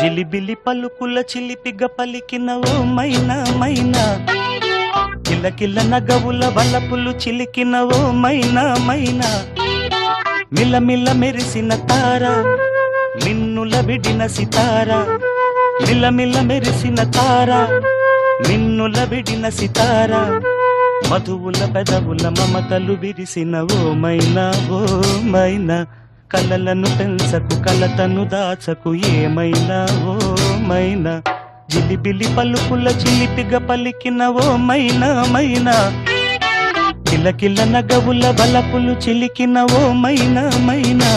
జిలిబిలి పలుకుల చిలిపిగ పలికిన ఓ మైనా మైనా. కిలకిల నగవుల వలపులు చిలికిన ఓ మైనా మైనా. మిలమిల మెరిసిన తార మిన్నుల విడిన సితార. మిలమిల మెరిసిన తార మిన్నుల విడిన సితార. మధువుల పెదవుల మమతలు విరిసిన ఓ మైనా ఓ మైనా. కలలను పెంచకు కలతను దాచకు ఏమైనా? ఓ మైనా. జిలిబిలి పలుకుల చిలిపిగ పలికిన ఓ మైనా మైనా. కిలకిల నగవుల బలపులు చిలికిన ఓ మైనా మైనా.